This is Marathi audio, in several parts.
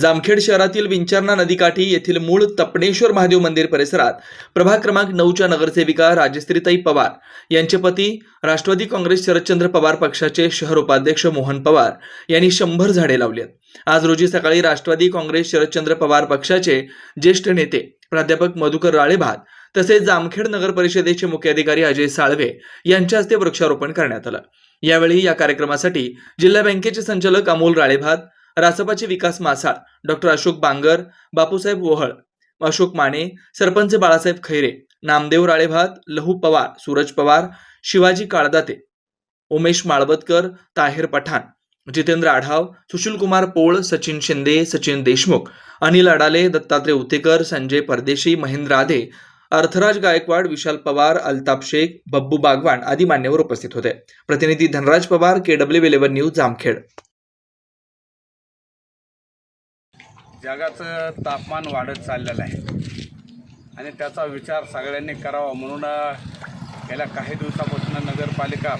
जामखेड शहरातील विंचरणा नदीकाठी येथील मूळ तपणेश्वर महादेव मंदिर परिसरात प्रभाग क्रमांक नऊच्या नगरसेविका राजश्रीताई पवार यांचे पती राष्ट्रवादी काँग्रेस शरदचंद्र पवार पक्षाचे शहर उपाध्यक्ष मोहन पवार यांनी शंभर झाडे लावली आहेत. आज रोजी सकाळी राष्ट्रवादी काँग्रेस शरदचंद्र पवार पक्षाचे ज्येष्ठ नेते प्राध्यापक मधुकर राळेभात तसेच जामखेड नगर परिषदेचे मुख्य अधिकारी अजय साळवे यांच्या हस्ते वृक्षारोपण करण्यात आलं यावेळी या कार्यक्रमासाठी जिल्हा बँकेचे संचालक अमोल राळेभात रासपाचे विकास मासाळ डॉक्टर अशोक बांगर बापूसाहेब ओहळ अशोक माने सरपंच बाळासाहेब खैरे नामदेव राळेभात लहू पवार सूरज पवार शिवाजी काळदाते उमेश माळवतकर ताहेर पठाण जितेंद्र आढाव सुशीलकुमार पोळ सचिन शिंदे सचिन देशमुख अनिल अडाले दत्तात्रय उतेकर संजय परदेशी महेंद्र आधे अर्थराज गायकवाड विशाल पवार अल्ताप शेख बब्बू बागवान आदी मान्यवर उपस्थित होते. प्रतिनिधी Dhanraj Pawar K W eleven news Jamkhed. जगाचं तापमान वाढत चाललेलं आहे. आणि त्याचा विचार सगळ्यांनी करावा म्हणून गेल्या काही दिवसापासून नगरपालिका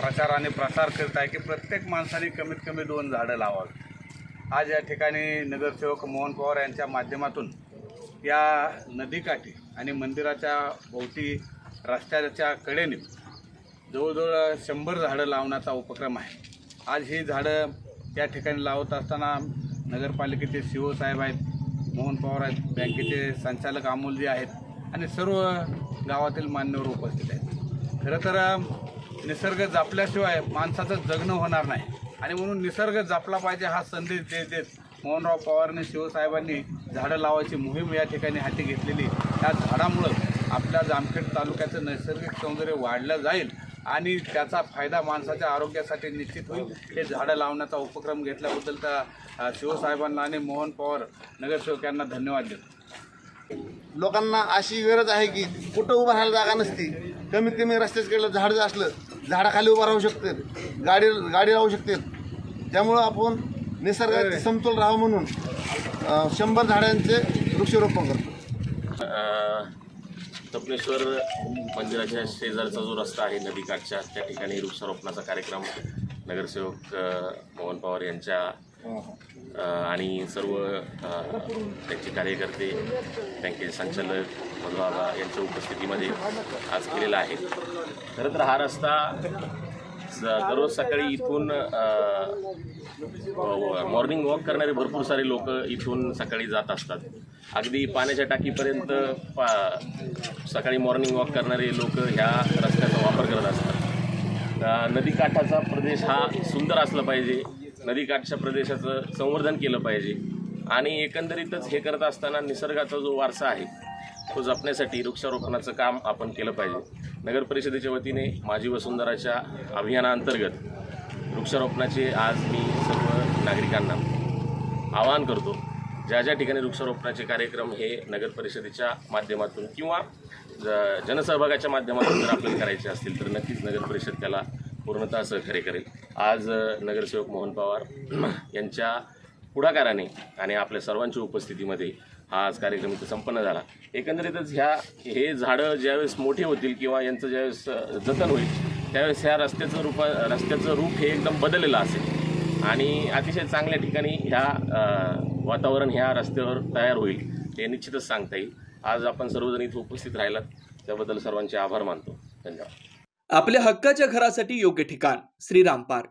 प्रचार आणि प्रसार करत आहे की प्रत्येक माणसाने कमीत कमी दोन झाडं लावावी. आज या ठिकाणी नगरसेवक मोहन पवार यांच्या माध्यमातून या नदीकाठी आणि मंदिराच्या भोवती रस्त्याच्या कडेने जवळजवळ शंभर झाडं लावण्याचा उपक्रम आहे. आज ही झाडं त्या ठिकाणी लावत असताना नगरपालिकेचे सी साहेब आहेत मोहन पवार आहेत बँकेचे संचालक अमोलजी आहेत आणि सर्व गावातील मान्यवर उपस्थित आहेत. खरं तर निसर्ग जपल्याशिवाय माणसाचं जगणं होणार नाही. आणि म्हणून निसर्ग जपला पाहिजे हा संदेश देत देत मोहनराव पवारने शिवसाहेबांनी झाडं लावायची मोहीम या ठिकाणी हाती घेतलेली. त्या झाडामुळं आपल्या जामखेड तालुक्याचं नैसर्गिक सौंदर्य वाढलं जाईल. आणि त्याचा फायदा माणसाच्या आरोग्यासाठी निश्चित होईल. हे झाडं लावण्याचा उपक्रम घेतल्याबद्दल त्या शिवसाहेबांना आणि मोहन पवार नगरसेवक यांना धन्यवाद देतो. लोकांना अशी गरज आहे की कुठं उभं राहायला जागा नसती कमीत कमी रस्त्याच केलं झाड जर असलं झाडाखाली उभं राहू शकते गाडी गाडी राहू शकते त्यामुळं आपण निसर्गाचे समतोल राहावं म्हणून शंभर झाडांचे वृक्षारोपण करतो. अ, मंदिराच्या शेजारचा जो रस्ता आहे नदीकाठच्या त्या ठिकाणी वृक्षारोपणाचा कार्यक्रम नगरसेवक मोहन पवार यांच्या आणि सर्व त्यांचे कार्यकर्ते बँकेचे संचालक मधुबाबा यांच्या उपस्थितीमध्ये आज केलेला आहे. खरं तर हा रस्ता दररोज सकाळी इथून मॉर्निंग वॉक करणारे भरपूर सारे लोक इथून सकाळी जात असतात. अगदी पाण्याच्या टाकीपर्यंत पा सकाळी मॉर्निंग वॉक करणारे लोक ह्या रस्त्याचा वापर करत असतात. नदीकाठाचा प्रदेश हा सुंदर असला पाहिजे. नदीकाठच्या प्रदेशाचं संवर्धन केलं पाहिजे. आणि एकंदरीतच हे करत असताना निसर्गाचा जो वारसा आहे तो जपण्यासाठी वृक्षारोपणाचं काम आपण केलं पाहिजे. नगर परिषदेच्या वतीने माझी वसुंधराच्या अभियानाअंतर्गत वृक्षारोपणाचे आज मी सर्व नागरिकांना आवाहन करतो. ज्या ज्या ठिकाणी वृक्षारोपणाचे कार्यक्रम हे नगर परिषदेच्या माध्यमातून किंवा ज- जनसहभागाच्या माध्यमातून जर आपल्याला करायचे असतील तर नक्कीच नगर परिषद त्याला पूर्णतः सहकार्य करेल. आज नगरसेवक मोहन पवार यांच्या पुढाकाराने आणि आपल्या सर्वांच्या उपस्थितीमध्ये हा आज कार्यक्रम इथं संपन्न झाला. एकंदरीतच ह्या हे झाडं ज्यावेळेस मोठे होतील किंवा यांचं ज्यावेळेस जतन होईल त्यावेळेस ह्या रस्त्याचं रूप रस्त्याचं रूप हे एकदम बदललेलं असेल. आणि अतिशय चांगल्या ठिकाणी ह्या वातावरण ह्या रस्त्यावर तयार होईल हे निश्चितच सांगता येईल. आज आपण सर्वजण इथं उपस्थित राहिलात त्याबद्दल सर्वांचे आभार मानतो. धन्यवाद. आपल्या हक्काच्या घरासाठी योग्य ठिकाण श्रीराम पार्क.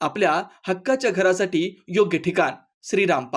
आपल्या हक्काच्या घरासाठी योग्य ठिकाण. श्रीरामपाल.